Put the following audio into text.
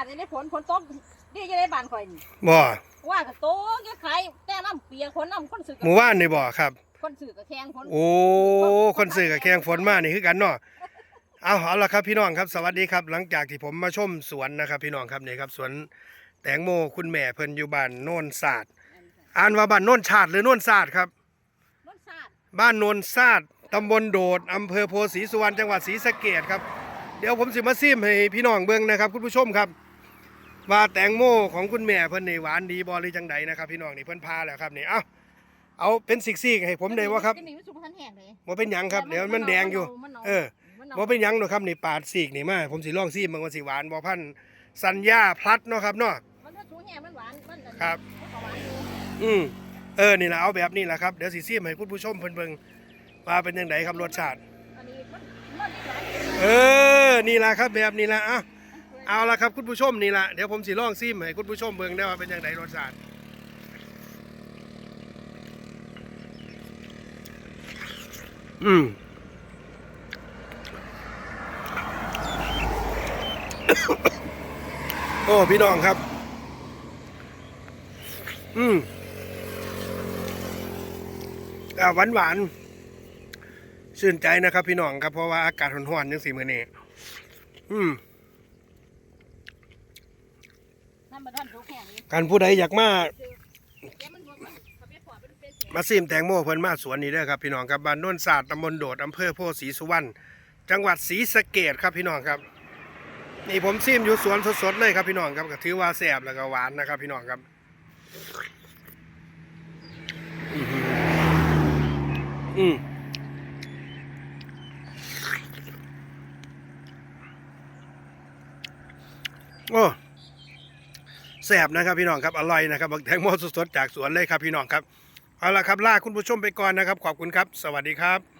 าติได้ฝนฝนตกดีจะได้บ้านข่อยนี่บ่ว่าก็โตก็ขายแต่น้ำเปียกคนน้ำคนซื้อหมู่บ้านนี่บ่ครับ คนซื้อก็แข่งคนโอ้คนซื้อกับแข่งฝนมานี่คือกันเนาะเอาเอาละครับพี่น้องครับสวัสดีครับ หลังจากที่ผมมาชมสวนนะครับ พี่น้องครับนี่ครับสวนแตงโมคุณแม่เพิ่นอยู่บ้านโนนศาสตร์อ่านว่าบ้านโนนชาติหรือโนนศาสตร์ครับรสชาติบ้านโนนซาดตำบลโดดอำเภอโพธิ์ศรีสุวรรณจังหวัดศรีสะเกดครับเดี๋ยวผมสิมาซิมให้พี่น้องเบิ่งนะครับ คุณผู้ชมครับ ว่าแตงโมของคุณแม่เพิ่นนี่หวานดีบอหรือจังใดนะครับ พี่น้องนี่เพิ่นพาแล้วครับนี่เอาเอาเป็นสิกๆให้ผมได้ว่าครับจะมีวิสุพันธ์แห้งเลยบ่เป็นหยังครับเดี๋ยวมันแดงอยู่มันาเออมันอาบ่เป็นหยังหรอกครับนี่ปาดสีกนี่มาผมสิลองซิมเบิ่งว่าสิหวานบ่พันสัญญาพลัดเนาะครับเนาะมันถ้าสูงแห้งมันหวานมันอันนี้ครับมันก็หวานอยู่อืมเออนี่แหละเอาแบบนี้แหละครับเดี๋ยวสิซิมให้คุณผู้ชมเพิ่นเบิ่งว่าเป็นจังไดครับรสชาติอันนี้มันมันนี่หวานอยู่เออนี่แหละครับแบบนี้แหละอะ เอาละครับคุณผู้ชมนี่ละเดี๋ยวผมสิลองซิมให้คุณผู้ชมเบิ่งได้ว่าเป็นอยังไงรสชาติอืมโอ้พี่น้องครับ อืมอ่าหวานหวานชื่นใจนะครับ พี่น้องครับเพราะว่าอากาศร้อนๆยังสีมือนี้อืม น้ำมันท่านสูงแห้งนี่ การผู้ใดอยากมามาซิมแตงโมเพิ่นมาสวนนี้เด้อครับพี่น้องครับบ้านโน้นศาสตร์ตำบลโดดอำเภอโพธิ์ศรีสุวรรณจังหวัดศรีสะเกดครับพี่น้องครับ นี่ผมซิมอยู่สวนสดๆเลยครับพี่น้องครับก็ถือว่าแซ่บแล้วก็หวานนะครับ พี่น้องครับอื้อหืออืมโอ้ แซ่บนะครับพี่น้องครับอร่อยนะครับบักแตงโมสดๆจากสวนเลยครับพี่น้องครับเอาละครับลาคุณผู้ชมไปก่อนนะครับ ขอบคุณครับ สวัสดีครับ